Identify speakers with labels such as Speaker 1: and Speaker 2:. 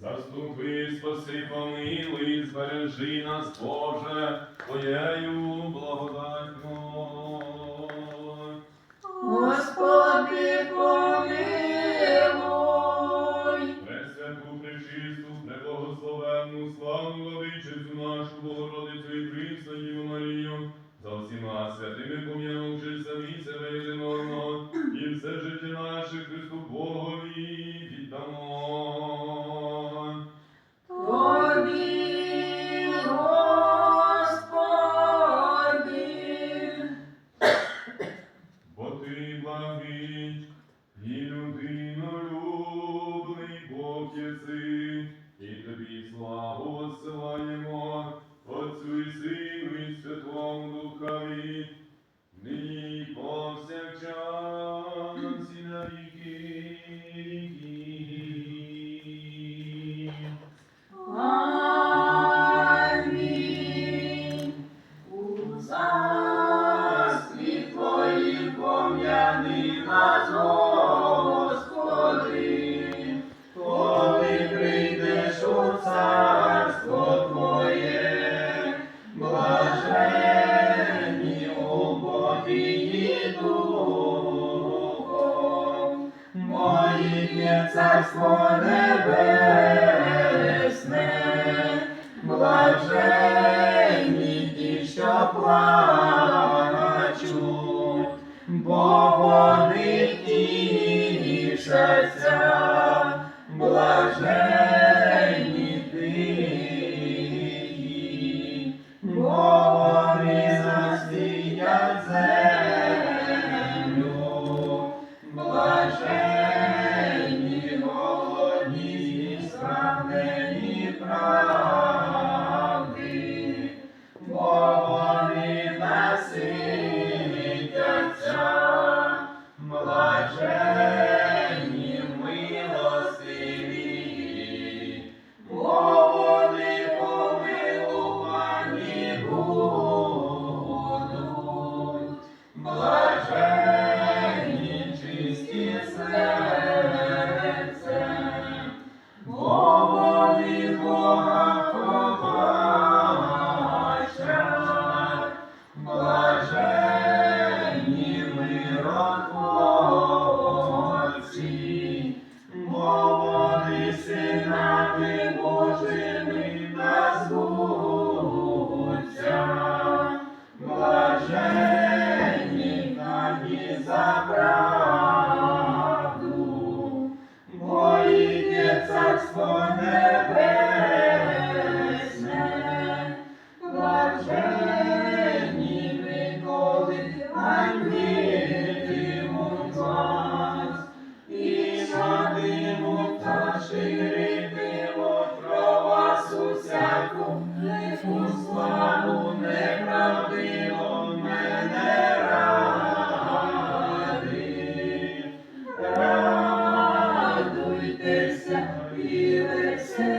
Speaker 1: Заступи, спаси, помилуй, збережи нас, Боже, Твоєю
Speaker 2: благодать. Knee царство небесне, блаженні ті, що плачуть, бо вони тішаться, блаженні. Deus. blessed.